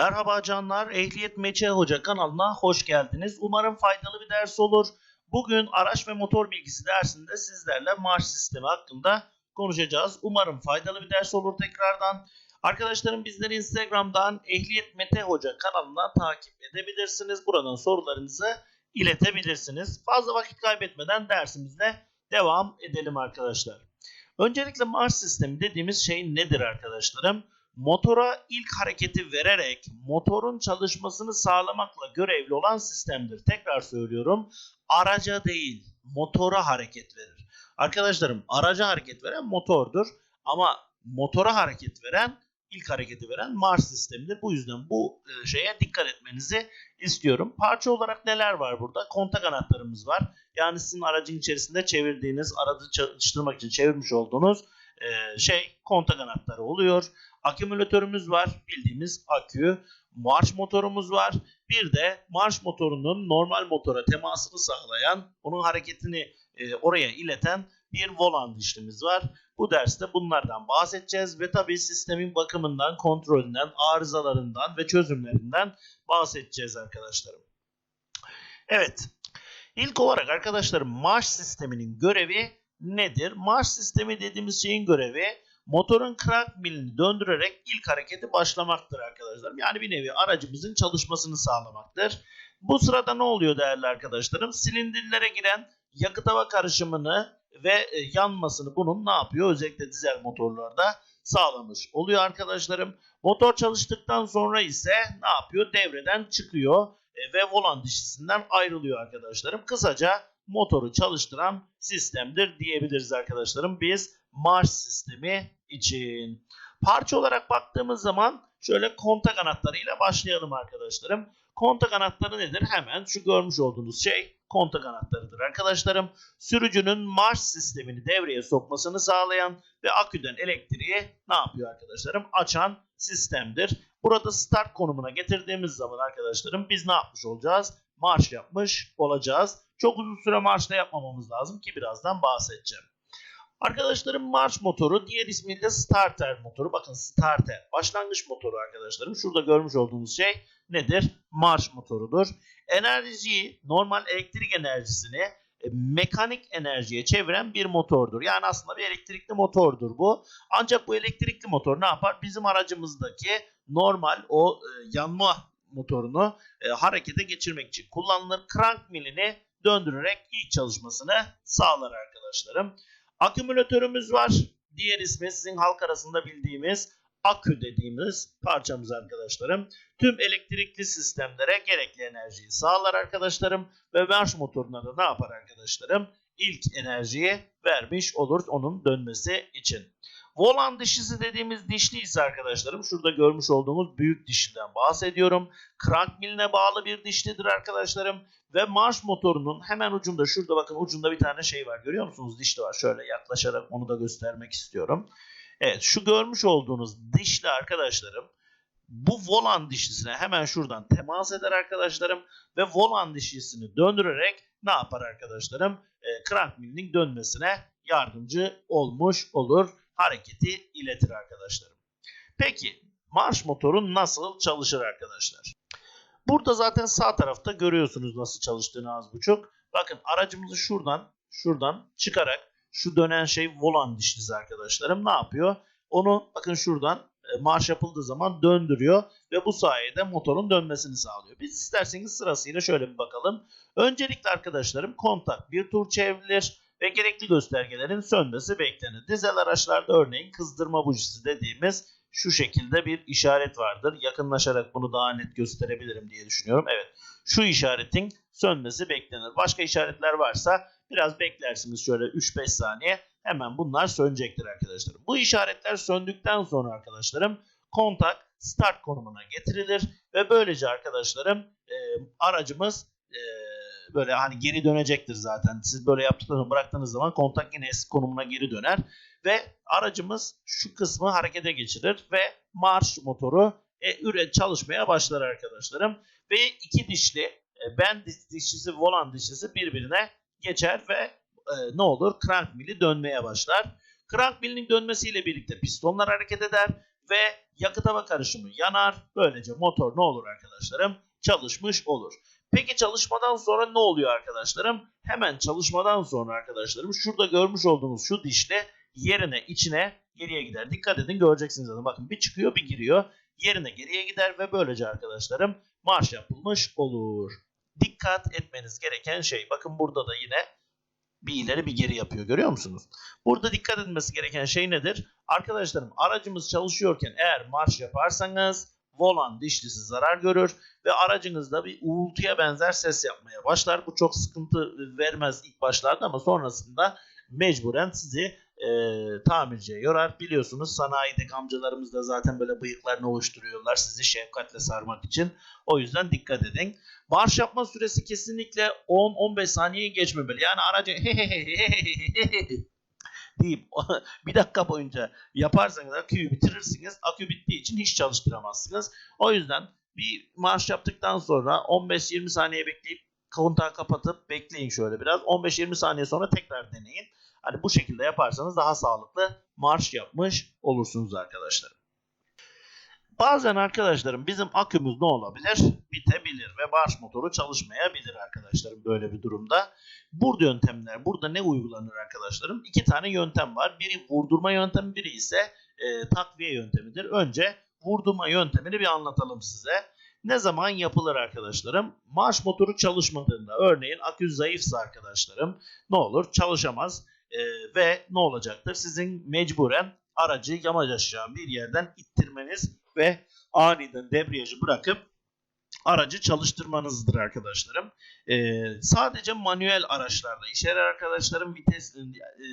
Merhaba canlar, Ehliyet Meçe Hoca kanalına hoş geldiniz. Umarım faydalı bir ders olur. Bugün araç ve motor bilgisi dersinde sizlerle marş sistemi hakkında konuşacağız. Umarım faydalı bir ders olur tekrardan. Arkadaşlarım bizleri Instagram'dan Ehliyet Mete Hoca kanalına takip edebilirsiniz. Buradan sorularınızı iletebilirsiniz. Fazla vakit kaybetmeden dersimizle devam edelim arkadaşlar. Öncelikle marş sistemi dediğimiz şey nedir arkadaşlarım? Motora ilk hareketi vererek motorun çalışmasını sağlamakla görevli olan sistemdir. Tekrar söylüyorum. Araca değil, motora hareket verir. Arkadaşlarım, araca hareket veren motordur ama motora hareket veren ilk hareketi veren marş sistemidir. Bu yüzden bu e, şeye dikkat etmenizi istiyorum. Parça olarak neler var burada? Kontak anahtarımız var. Yani sizin aracın içerisinde çevirdiğiniz, aracı çalıştırmak için çevirmiş olduğunuz e, şey kontak anahtarı oluyor. Akümülatörümüz var. Bildiğimiz akü. Marş motorumuz var. Bir de marş motorunun normal motora temasını sağlayan, onun hareketini e, oraya ileten bir volan dişlimiz var. Bu derste bunlardan bahsedeceğiz ve tabii sistemin bakımından, kontrolünden, arızalarından ve çözümlerinden bahsedeceğiz arkadaşlarım. Evet. İlk olarak arkadaşlarım marş sisteminin görevi nedir? Marş sistemi dediğimiz şeyin görevi motorun crank milini döndürerek ilk hareketi başlamaktır arkadaşlar. Yani bir nevi aracımızın çalışmasını sağlamaktır. Bu sırada ne oluyor değerli arkadaşlarım? Silindirlere giren yakıt hava karışımını ve e, yanmasını bunun ne yapıyor? Özellikle dizel motorlarda sağlamış oluyor arkadaşlarım. Motor çalıştıktan sonra ise ne yapıyor? Devreden çıkıyor e, ve volan dişisinden ayrılıyor arkadaşlarım. Kısaca motoru çalıştıran sistemdir diyebiliriz arkadaşlarım. Biz marş sistemi için. Parça olarak baktığımız zaman şöyle kontak anahtarıyla başlayalım arkadaşlarım. Kontak anahtarı nedir? Hemen şu görmüş olduğunuz şey kontak anahtarıdır arkadaşlarım. Sürücünün marş sistemini devreye sokmasını sağlayan ve aküden elektriği ne yapıyor arkadaşlarım? Açan sistemdir. Burada start konumuna getirdiğimiz zaman arkadaşlarım biz ne yapmış olacağız? Marş yapmış olacağız. Çok uzun süre marşta yapmamamız lazım ki birazdan bahsedeceğim. Arkadaşlarım marş motoru diğer ismiyle starter motoru. Bakın starter başlangıç motoru arkadaşlarım. Şurada görmüş olduğunuz şey nedir? Marş motorudur. Enerjiyi normal elektrik enerjisini e, mekanik enerjiye çeviren bir motordur. Yani aslında bir elektrikli motordur bu. Ancak bu elektrikli motor ne yapar? Bizim aracımızdaki normal o e, yanma motorunu e, harekete geçirmek için kullanılır. Crank milini döndürerek ilk çalışmasını sağlar arkadaşlarım. Akümülatörümüz var. Diğer ismi sizin halk arasında bildiğimiz akü dediğimiz parçamız arkadaşlarım. Tüm elektrikli sistemlere gerekli enerjiyi sağlar arkadaşlarım. Ve marş motoruna da ne yapar arkadaşlarım? İlk enerjiyi vermiş olur onun dönmesi için. Volan dişisi dediğimiz dişli ise arkadaşlarım şurada görmüş olduğumuz büyük dişliden bahsediyorum. Crank miline bağlı bir dişlidir arkadaşlarım. Ve marş motorunun hemen ucunda şurada bakın ucunda bir tane şey var görüyor musunuz? Dişli var şöyle yaklaşarak onu da göstermek istiyorum. Evet şu görmüş olduğunuz dişli arkadaşlarım bu volan dişlisine hemen şuradan temas eder arkadaşlarım. Ve volan dişlisini döndürerek ne yapar arkadaşlarım? E, crank milinin dönmesine yardımcı olmuş olur. Hareketi iletir arkadaşlarım. Peki marş motorun nasıl çalışır arkadaşlar? Burada zaten sağ tarafta görüyorsunuz nasıl çalıştığını az buçuk. Bakın aracımızı şuradan şuradan çıkarak şu dönen şey volan dişlisi arkadaşlarım ne yapıyor? Onu bakın şuradan e, marş yapıldığı zaman döndürüyor ve bu sayede motorun dönmesini sağlıyor. Biz isterseniz sırasıyla şöyle bir bakalım. Öncelikle arkadaşlarım kontak bir tur çevrilir ve gerekli göstergelerin sönmesi beklenir. Dizel araçlarda örneğin kızdırma bujisi dediğimiz şu şekilde bir işaret vardır. Yakınlaşarak bunu daha net gösterebilirim diye düşünüyorum. Evet şu işaretin sönmesi beklenir. Başka işaretler varsa biraz beklersiniz şöyle 3-5 saniye hemen bunlar sönecektir arkadaşlarım. Bu işaretler söndükten sonra arkadaşlarım kontak start konumuna getirilir ve böylece arkadaşlarım e, aracımız e, böyle hani geri dönecektir zaten. Siz böyle yaptıklarını bıraktığınız zaman kontak yine eski konumuna geri döner ve aracımız şu kısmı harekete geçirir ve marş motoru e, üret çalışmaya başlar arkadaşlarım. Ve iki dişli e, ben dişlisi volan dişlisi birbirine geçer ve e, ne olur? Crank mili dönmeye başlar. Crank milinin dönmesiyle birlikte pistonlar hareket eder ve yakıt hava karışımı yanar. Böylece motor ne olur arkadaşlarım? Çalışmış olur. Peki çalışmadan sonra ne oluyor arkadaşlarım? Hemen çalışmadan sonra arkadaşlarım şurada görmüş olduğunuz şu dişle yerine içine geriye gider. Dikkat edin göreceksiniz zaten. Bakın bir çıkıyor bir giriyor. Yerine geriye gider ve böylece arkadaşlarım marş yapılmış olur. Dikkat etmeniz gereken şey. Bakın burada da yine bir ileri bir geri yapıyor. Görüyor musunuz? Burada dikkat edilmesi gereken şey nedir? Arkadaşlarım aracımız çalışıyorken eğer marş yaparsanız volan dişlisi zarar görür ve aracınızda bir uğultuya benzer ses yapmaya başlar. Bu çok sıkıntı vermez ilk başlarda ama sonrasında mecburen sizi e, tamirciye yorar. Biliyorsunuz sanayideki amcalarımız da zaten böyle bıyıklarını oluşturuyorlar sizi şefkatle sarmak için. O yüzden dikkat edin. Marş yapma süresi kesinlikle 10-15 saniyeyi geçmemeli. Yani aracı deyip bir dakika boyunca yaparsanız aküyü bitirirsiniz. Akü bittiği için hiç çalıştıramazsınız. O yüzden bir marş yaptıktan sonra 15-20 saniye bekleyip kontağı kapatıp bekleyin şöyle biraz. 15-20 saniye sonra tekrar deneyin. Hani bu şekilde yaparsanız daha sağlıklı marş yapmış olursunuz arkadaşlar. Bazen arkadaşlarım bizim akümüz ne olabilir? Bitebilir ve marş motoru çalışmayabilir arkadaşlarım böyle bir durumda. Burada yöntemler, burada ne uygulanır arkadaşlarım? İki tane yöntem var. Biri vurdurma yöntemi, biri ise e, takviye yöntemidir. Önce vurdurma yöntemini bir anlatalım size. Ne zaman yapılır arkadaşlarım? Marş motoru çalışmadığında, örneğin akü zayıfsa arkadaşlarım ne olur? Çalışamaz e, ve ne olacaktır? Sizin mecburen aracı yamaç aşağı bir yerden ittirmeniz ve aniden debriyajı bırakıp aracı çalıştırmanızdır arkadaşlarım. Ee, sadece manuel araçlarda yarar arkadaşlarım. Vites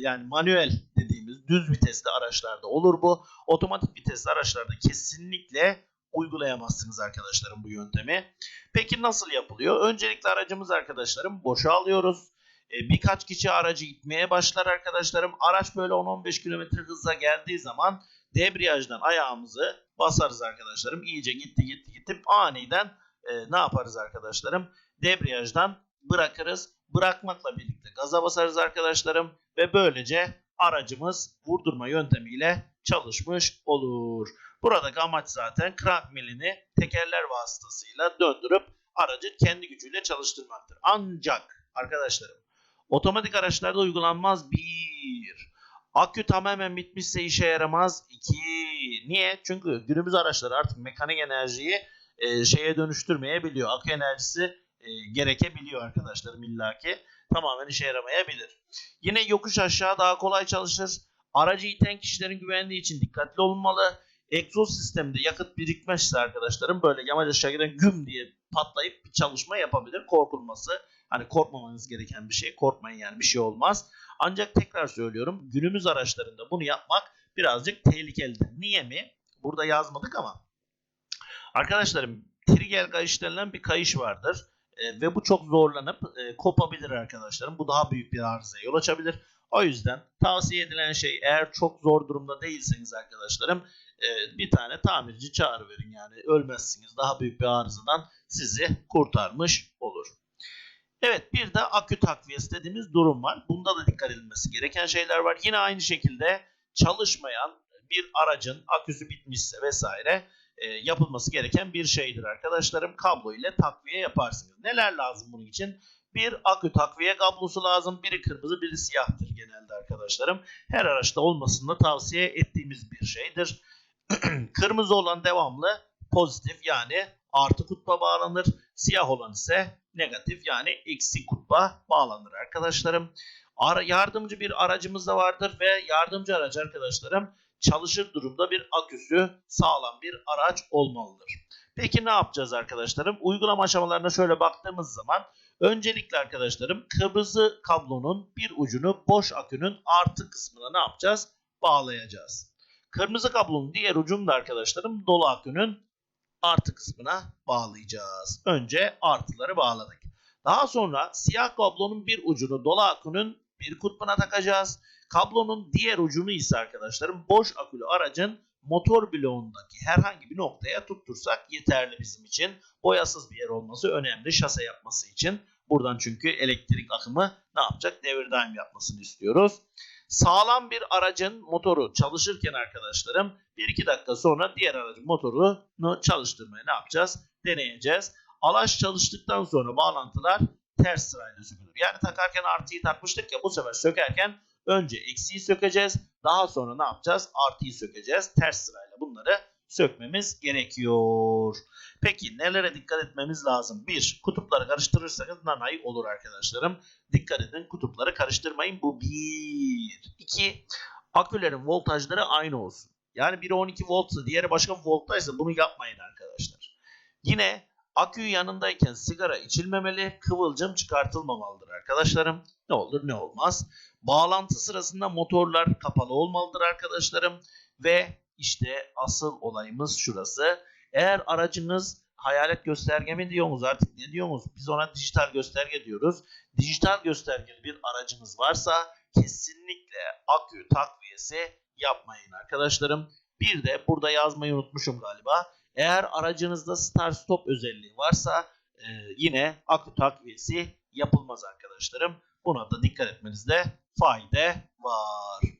yani manuel dediğimiz düz vitesli araçlarda olur bu. Otomatik vitesli araçlarda kesinlikle uygulayamazsınız arkadaşlarım bu yöntemi. Peki nasıl yapılıyor? Öncelikle aracımız arkadaşlarım boşa alıyoruz. Ee, birkaç kişi aracı itmeye başlar arkadaşlarım. Araç böyle 10-15 km hızla geldiği zaman debriyajdan ayağımızı basarız arkadaşlarım. İyice gitti gitti gitti aniden e, ne yaparız arkadaşlarım? Debriyajdan bırakırız. Bırakmakla birlikte gaza basarız arkadaşlarım ve böylece aracımız vurdurma yöntemiyle çalışmış olur. Buradaki amaç zaten crank milini tekerler vasıtasıyla döndürüp aracı kendi gücüyle çalıştırmaktır. Ancak arkadaşlarım otomatik araçlarda uygulanmaz bir. Akü tamamen bitmişse işe yaramaz. 2. Niye? Çünkü günümüz araçları artık mekanik enerjiyi e, şeye dönüştürmeyebiliyor. Akü enerjisi e, gerekebiliyor arkadaşlarım illaki. Tamamen işe yaramayabilir. Yine yokuş aşağı daha kolay çalışır. Aracı iten kişilerin güvenliği için dikkatli olunmalı. Egzoz sisteminde yakıt birikmezse arkadaşlarım böyle yamaç aşağı giden güm diye patlayıp bir çalışma yapabilir. Korkulması. Hani korkmamanız gereken bir şey. Korkmayın yani bir şey olmaz. Ancak tekrar söylüyorum günümüz araçlarında bunu yapmak birazcık tehlikelidir. Niye mi? Burada yazmadık ama. Arkadaşlarım trigger kayış denilen bir kayış vardır. E, ve bu çok zorlanıp e, kopabilir arkadaşlarım. Bu daha büyük bir arızaya yol açabilir. O yüzden tavsiye edilen şey eğer çok zor durumda değilseniz arkadaşlarım e, bir tane tamirci çağrı verin yani ölmezsiniz. Daha büyük bir arızadan sizi kurtarmış olur. Evet bir de akü takviyesi dediğimiz durum var. Bunda da dikkat edilmesi gereken şeyler var. Yine aynı şekilde çalışmayan bir aracın aküsü bitmişse vesaire e, yapılması gereken bir şeydir arkadaşlarım. Kablo ile takviye yaparsınız. Neler lazım bunun için? Bir akü takviye kablosu lazım. Biri kırmızı biri siyahtır genelde arkadaşlarım. Her araçta olmasını tavsiye ettiğimiz bir şeydir. kırmızı olan devamlı pozitif yani artı kutba bağlanır. Siyah olan ise negatif yani eksi kutba bağlanır arkadaşlarım. Ara, yardımcı bir aracımız da vardır ve yardımcı araç arkadaşlarım çalışır durumda bir aküsü sağlam bir araç olmalıdır. Peki ne yapacağız arkadaşlarım? Uygulama aşamalarına şöyle baktığımız zaman öncelikle arkadaşlarım kırmızı kablonun bir ucunu boş akünün artı kısmına ne yapacağız? Bağlayacağız. Kırmızı kablonun diğer ucunu da arkadaşlarım dolu akünün artı kısmına bağlayacağız. Önce artıları bağladık. Daha sonra siyah kablonun bir ucunu dolu akünün bir kutbuna takacağız. Kablonun diğer ucunu ise arkadaşlarım boş akülü aracın motor bloğundaki herhangi bir noktaya tuttursak yeterli bizim için. Boyasız bir yer olması önemli şase yapması için. Buradan çünkü elektrik akımı ne yapacak? Devir daim yapmasını istiyoruz. Sağlam bir aracın motoru çalışırken arkadaşlarım 1-2 dakika sonra diğer aracın motorunu çalıştırmaya ne yapacağız? Deneyeceğiz. Alaş çalıştıktan sonra bağlantılar ters sırayla sökülür. Yani takarken artıyı takmıştık ya bu sefer sökerken önce eksiği sökeceğiz. Daha sonra ne yapacağız? Artıyı sökeceğiz. Ters sırayla bunları sökmemiz gerekiyor. Peki nelere dikkat etmemiz lazım? 1. Kutupları karıştırırsanız nanay olur arkadaşlarım. Dikkat edin kutupları karıştırmayın. Bu 1. 2. Akülerin voltajları aynı olsun. Yani biri 12 voltsa diğeri başka bir volttaysa bunu yapmayın arkadaşlar. Yine akü yanındayken sigara içilmemeli, kıvılcım çıkartılmamalıdır arkadaşlarım. Ne olur ne olmaz. Bağlantı sırasında motorlar kapalı olmalıdır arkadaşlarım. Ve işte asıl olayımız şurası. Eğer aracınız hayalet gösterge mi diyorsunuz artık ne diyorsunuz? Biz ona dijital gösterge diyoruz. Dijital göstergeli bir aracınız varsa kesinlikle akü takviyesi yapmayın arkadaşlarım. Bir de burada yazmayı unutmuşum galiba. Eğer aracınızda start stop özelliği varsa e, yine akü takviyesi yapılmaz arkadaşlarım. Buna da dikkat etmenizde fayda var.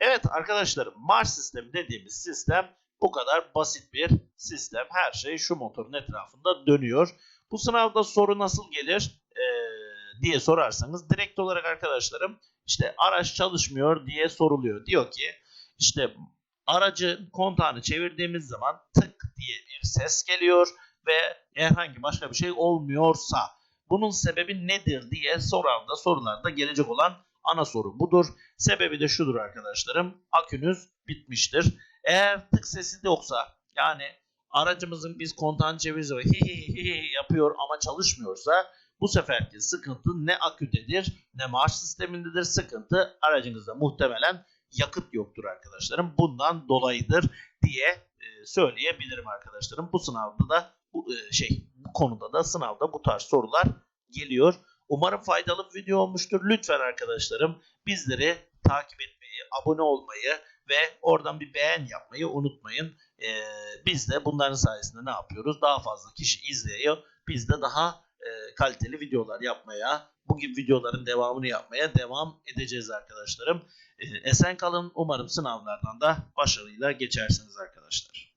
Evet arkadaşlarım marş sistemi dediğimiz sistem bu kadar basit bir sistem. Her şey şu motorun etrafında dönüyor. Bu sınavda soru nasıl gelir ee, diye sorarsanız direkt olarak arkadaşlarım işte araç çalışmıyor diye soruluyor. Diyor ki işte aracın kontağını çevirdiğimiz zaman tık diye bir ses geliyor ve herhangi başka bir şey olmuyorsa bunun sebebi nedir diye sorularda sorularda gelecek olan ana soru budur. Sebebi de şudur arkadaşlarım. Akünüz bitmiştir. Eğer tık sesi de yoksa yani aracımızın biz ve hi hi hi hi yapıyor ama çalışmıyorsa bu seferki sıkıntı ne aküdedir ne marş sistemindedir. Sıkıntı aracınızda muhtemelen yakıt yoktur arkadaşlarım. Bundan dolayıdır diye e, söyleyebilirim arkadaşlarım. Bu sınavda da bu e, şey bu konuda da sınavda bu tarz sorular geliyor. Umarım faydalı bir video olmuştur. Lütfen arkadaşlarım bizleri takip etmeyi, abone olmayı ve oradan bir beğen yapmayı unutmayın. Ee, biz de bunların sayesinde ne yapıyoruz? Daha fazla kişi izliyor. Biz de daha e, kaliteli videolar yapmaya, bu gibi videoların devamını yapmaya devam edeceğiz arkadaşlarım. Ee, esen kalın. Umarım sınavlardan da başarıyla geçersiniz arkadaşlar.